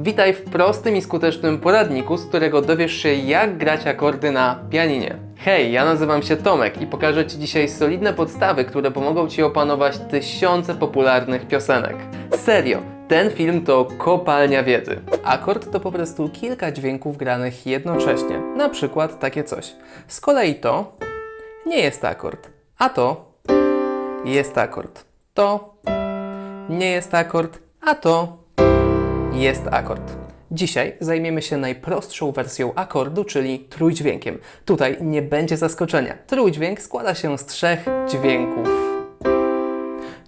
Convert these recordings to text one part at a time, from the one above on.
Witaj w prostym i skutecznym poradniku, z którego dowiesz się jak grać akordy na pianinie. Hej, ja nazywam się Tomek i pokażę Ci dzisiaj solidne podstawy, które pomogą Ci opanować tysiące popularnych piosenek. Serio, ten film to kopalnia wiedzy. Akord to po prostu kilka dźwięków granych jednocześnie. Na przykład takie coś. Z kolei to nie jest akord, a to jest akord. To nie jest akord, a to jest akord. Dzisiaj zajmiemy się najprostszą wersją akordu, czyli trójdźwiękiem. Tutaj nie będzie zaskoczenia. Trójdźwięk składa się z trzech dźwięków.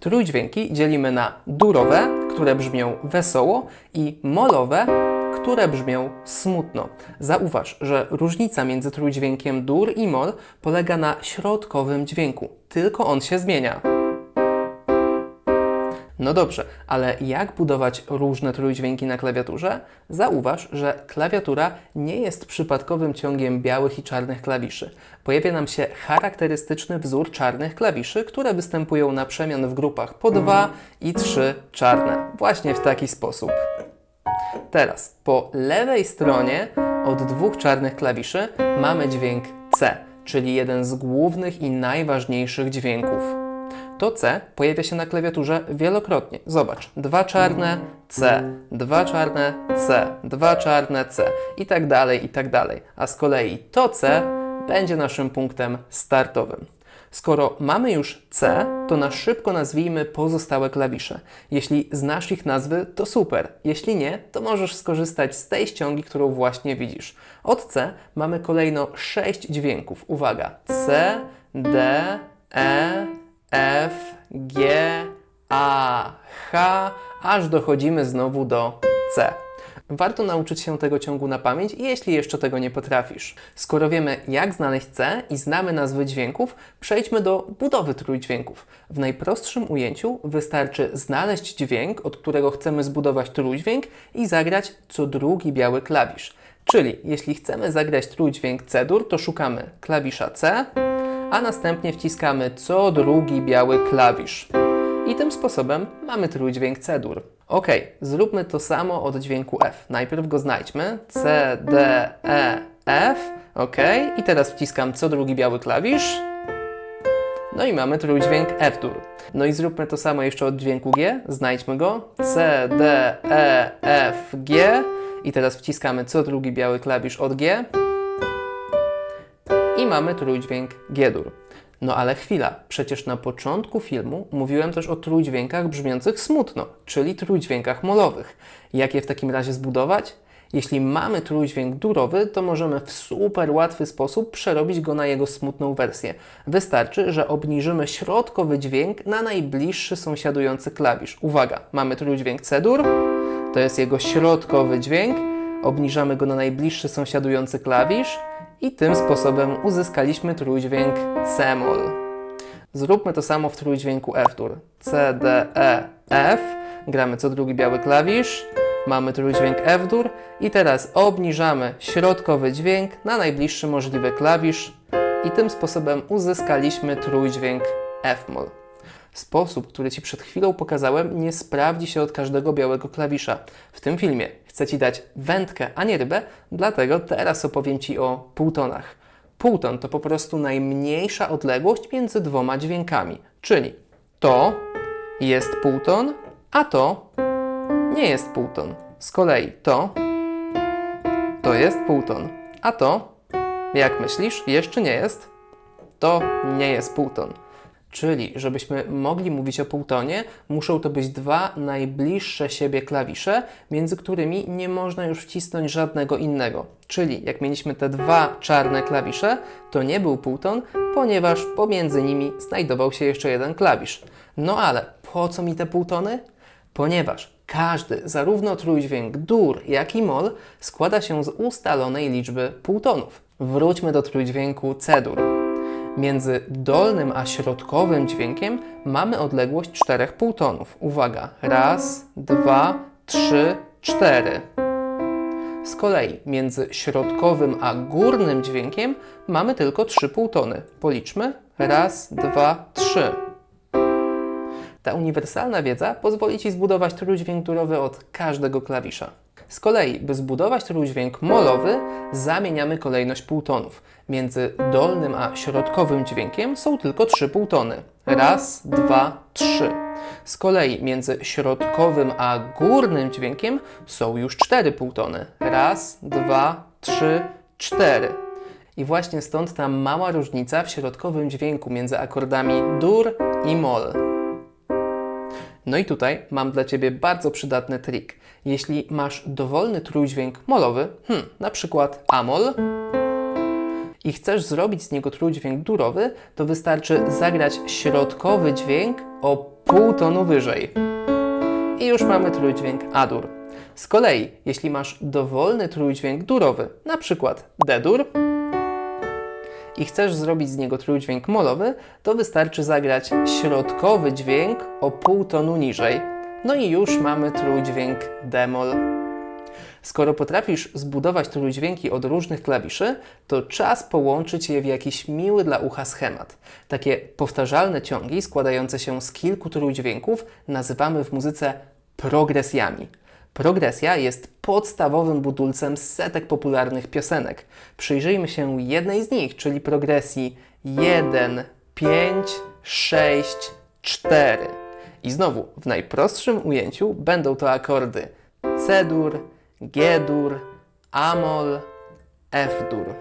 Trójdźwięki dzielimy na durowe, które brzmią wesoło, i molowe, które brzmią smutno. Zauważ, że różnica między trójdźwiękiem dur i mol polega na środkowym dźwięku. Tylko on się zmienia. No dobrze, ale jak budować różne trójdźwięki na klawiaturze? Zauważ, że klawiatura nie jest przypadkowym ciągiem białych i czarnych klawiszy. Pojawia nam się charakterystyczny wzór czarnych klawiszy, które występują na przemian w grupach po dwa i trzy czarne. Właśnie w taki sposób. Teraz po lewej stronie od dwóch czarnych klawiszy mamy dźwięk C, czyli jeden z głównych i najważniejszych dźwięków. To C pojawia się na klawiaturze wielokrotnie. Zobacz, dwa czarne C, dwa czarne C, dwa czarne C i tak dalej, i tak dalej. A z kolei to C będzie naszym punktem startowym. Skoro mamy już C, to na szybko nazwijmy pozostałe klawisze. Jeśli znasz ich nazwy, to super. Jeśli nie, to możesz skorzystać z tej ściągi, którą właśnie widzisz. Od C mamy kolejno 6 dźwięków. Uwaga: C, D, E, F, G, A, H, aż dochodzimy znowu do C. Warto nauczyć się tego ciągu na pamięć, jeśli jeszcze tego nie potrafisz. Skoro wiemy, jak znaleźć C i znamy nazwy dźwięków, przejdźmy do budowy trójdźwięków. W najprostszym ujęciu wystarczy znaleźć dźwięk, od którego chcemy zbudować trójdźwięk i zagrać co drugi biały klawisz. Czyli jeśli chcemy zagrać trójdźwięk C-dur, to szukamy klawisza C, a następnie wciskamy co drugi biały klawisz. I tym sposobem mamy trójdźwięk C-dur. Ok, zróbmy to samo od dźwięku F. Najpierw go znajdźmy. C, D, E, F. Ok, i teraz wciskam co drugi biały klawisz. No i mamy trójdźwięk F-dur. No i zróbmy to samo jeszcze od dźwięku G. Znajdźmy go. C, D, E, F, G. I teraz wciskamy co drugi biały klawisz od G. I mamy trójdźwięk G-dur. No ale chwila, przecież na początku filmu mówiłem też o trójdźwiękach brzmiących smutno, czyli trójdźwiękach molowych. Jak je w takim razie zbudować? Jeśli mamy trójdźwięk durowy, to możemy w super łatwy sposób przerobić go na jego smutną wersję. Wystarczy, że obniżymy środkowy dźwięk na najbliższy sąsiadujący klawisz. Uwaga, mamy trójdźwięk C-dur, to jest jego środkowy dźwięk, obniżamy go na najbliższy sąsiadujący klawisz i tym sposobem uzyskaliśmy trójdźwięk C-moll. Zróbmy to samo w trójdźwięku F-dur. C, D, E, F. Gramy co drugi biały klawisz. Mamy trójdźwięk F-dur i teraz obniżamy środkowy dźwięk na najbliższy możliwy klawisz i tym sposobem uzyskaliśmy trójdźwięk F-moll. Sposób, który Ci przed chwilą pokazałem, nie sprawdzi się od każdego białego klawisza. W tym filmie chcę Ci dać wędkę, a nie rybę, dlatego teraz opowiem Ci o półtonach. Półton to po prostu najmniejsza odległość między dwoma dźwiękami, czyli to jest półton, a to nie jest półton. Z kolei to to jest półton, a to, jak myślisz, jeszcze nie jest? To nie jest półton. Czyli, żebyśmy mogli mówić o półtonie, muszą to być dwa najbliższe siebie klawisze, między którymi nie można już wcisnąć żadnego innego. Czyli, jak mieliśmy te dwa czarne klawisze, to nie był półton, ponieważ pomiędzy nimi znajdował się jeszcze jeden klawisz. No ale po co mi te półtony? Ponieważ każdy, zarówno trójdźwięk dur, jak i mol, składa się z ustalonej liczby półtonów. Wróćmy do trójdźwięku C-dur. Między dolnym a środkowym dźwiękiem mamy odległość czterech półtonów. Uwaga, raz, dwa, trzy, cztery. Z kolei między środkowym a górnym dźwiękiem mamy tylko trzy półtony. Policzmy. Raz, dwa, trzy. Ta uniwersalna wiedza pozwoli Ci zbudować trójdźwięk durowy od każdego klawisza. Z kolei, by zbudować trójdźwięk molowy, zamieniamy kolejność półtonów. Między dolnym a środkowym dźwiękiem są tylko trzy półtony. Raz, dwa, trzy. Z kolei między środkowym a górnym dźwiękiem są już cztery półtony. Raz, dwa, trzy, cztery. I właśnie stąd ta mała różnica w środkowym dźwięku między akordami dur i mol. No i tutaj mam dla Ciebie bardzo przydatny trik. Jeśli masz dowolny trójdźwięk molowy, hmm, na przykład amol, i chcesz zrobić z niego trójdźwięk durowy, to wystarczy zagrać środkowy dźwięk o pół tonu wyżej. I już mamy trójdźwięk adur. Z kolei, jeśli masz dowolny trójdźwięk durowy, na przykład D-dur, i chcesz zrobić z niego trójdźwięk molowy, to wystarczy zagrać środkowy dźwięk o pół tonu niżej. No i już mamy trójdźwięk D-mol. Skoro potrafisz zbudować trójdźwięki od różnych klawiszy, to czas połączyć je w jakiś miły dla ucha schemat. Takie powtarzalne ciągi składające się z kilku trójdźwięków nazywamy w muzyce progresjami. Progresja jest podstawowym budulcem setek popularnych piosenek. Przyjrzyjmy się jednej z nich, czyli progresji 1, 5, 6, 4. I znowu, w najprostszym ujęciu będą to akordy C-dur, G-dur, Amol, F-dur.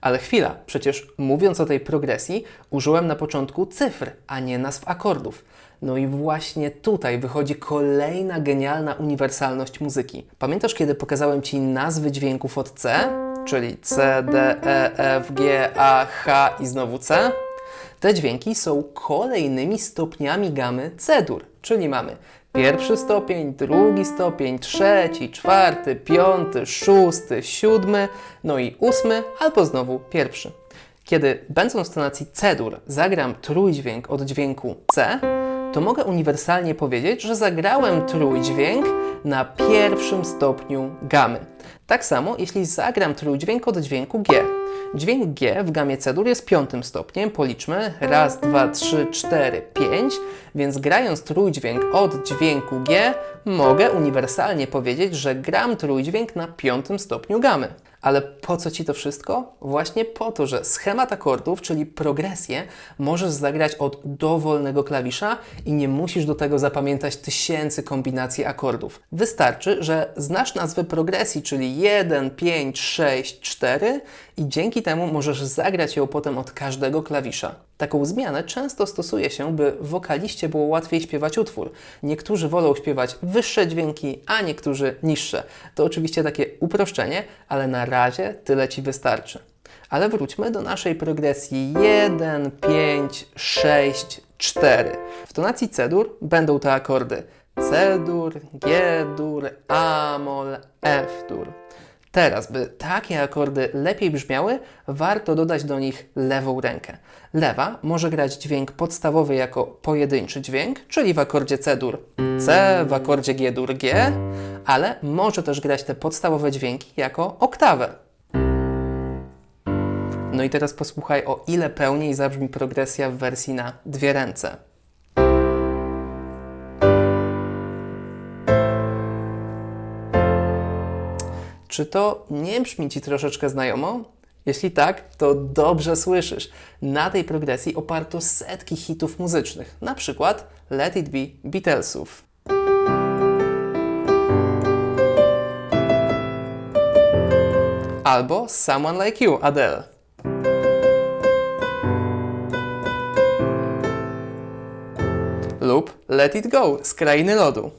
Ale chwila, przecież mówiąc o tej progresji, użyłem na początku cyfr, a nie nazw akordów. No i właśnie tutaj wychodzi kolejna genialna uniwersalność muzyki. Pamiętasz, kiedy pokazałem Ci nazwy dźwięków od C? Czyli C, D, E, F, G, A, H i znowu C? Te dźwięki są kolejnymi stopniami gamy C-dur, czyli mamy pierwszy stopień, drugi stopień, trzeci, czwarty, piąty, szósty, siódmy, no i ósmy albo znowu pierwszy. Kiedy będąc w tonacji C-dur zagram trójdźwięk od dźwięku C, to mogę uniwersalnie powiedzieć, że zagrałem trójdźwięk na pierwszym stopniu gamy. Tak samo, jeśli zagram trójdźwięk od dźwięku G. Dźwięk G w gamie C-dur jest piątym stopniem. Policzmy. Raz, dwa, trzy, cztery, pięć. Więc grając trójdźwięk od dźwięku G, mogę uniwersalnie powiedzieć, że gram trójdźwięk na piątym stopniu gamy. Ale po co Ci to wszystko? Właśnie po to, że schemat akordów, czyli progresję, możesz zagrać od dowolnego klawisza i nie musisz do tego zapamiętać tysięcy kombinacji akordów. Wystarczy, że znasz nazwę progresji, czyli 1, 5, 6, 4 i dzięki temu możesz zagrać ją potem od każdego klawisza. Taką zmianę często stosuje się, by wokaliście było łatwiej śpiewać utwór. Niektórzy wolą śpiewać wyższe dźwięki, a niektórzy niższe. To oczywiście takie uproszczenie, ale na razie tyle Ci wystarczy. Ale wróćmy do naszej progresji 1, 5, 6, 4. W tonacji C-dur będą to akordy C-dur, G-dur, A-mol, F-dur. Teraz, by takie akordy lepiej brzmiały, warto dodać do nich lewą rękę. Lewa może grać dźwięk podstawowy jako pojedynczy dźwięk, czyli w akordzie C-dur C, w akordzie G-dur G, ale może też grać te podstawowe dźwięki jako oktawę. No i teraz posłuchaj, o ile pełniej zabrzmi progresja w wersji na dwie ręce. Czy to nie brzmi Ci troszeczkę znajomo? Jeśli tak, to dobrze słyszysz. Na tej progresji oparto setki hitów muzycznych, na przykład Let It Be Beatlesów. Albo Someone Like You Adele. Lub Let It Go z Krainy Lodu.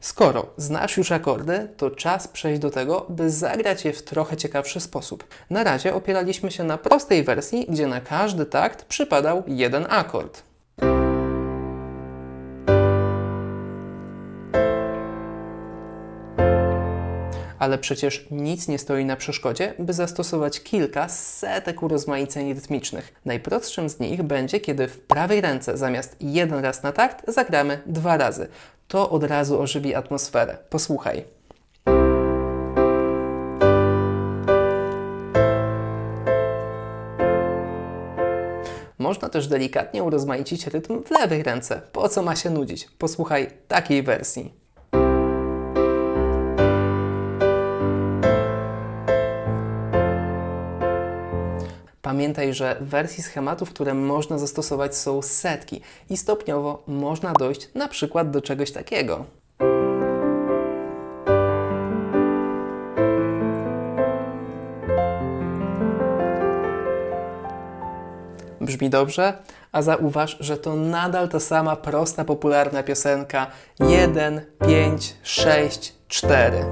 Skoro znasz już akordy, to czas przejść do tego, by zagrać je w trochę ciekawszy sposób. Na razie opieraliśmy się na prostej wersji, gdzie na każdy takt przypadał jeden akord. Ale przecież nic nie stoi na przeszkodzie, by zastosować kilka setek urozmaiceń rytmicznych. Najprostszym z nich będzie, kiedy w prawej ręce zamiast jeden raz na takt zagramy dwa razy. To od razu ożywi atmosferę. Posłuchaj. można też delikatnie urozmaicić rytm w lewej ręce. Po co ma się nudzić? Posłuchaj takiej wersji. Pamiętaj, że wersji schematów, które można zastosować są setki i stopniowo można dojść na przykład do czegoś takiego. Brzmi dobrze? A zauważ, że to nadal ta sama prosta, popularna piosenka 1, 5, 6, 4.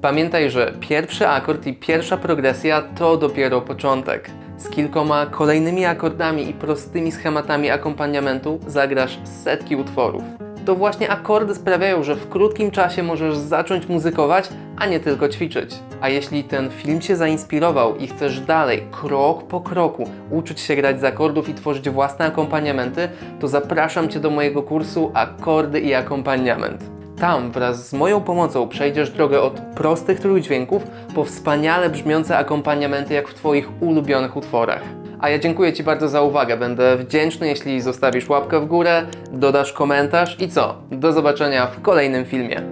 Pamiętaj, że pierwszy akord i pierwsza progresja to dopiero początek. Z kilkoma kolejnymi akordami i prostymi schematami akompaniamentu zagrasz setki utworów. To właśnie akordy sprawiają, że w krótkim czasie możesz zacząć muzykować, a nie tylko ćwiczyć. A jeśli ten film Cię zainspirował i chcesz dalej, krok po kroku, uczyć się grać z akordów i tworzyć własne akompaniamenty, to zapraszam Cię do mojego kursu Akordy i akompaniament. Tam wraz z moją pomocą przejdziesz drogę od prostych trójdźwięków po wspaniale brzmiące akompaniamenty jak w Twoich ulubionych utworach. A ja dziękuję Ci bardzo za uwagę. Będę wdzięczny, jeśli zostawisz łapkę w górę, dodasz komentarz i co? Do zobaczenia w kolejnym filmie.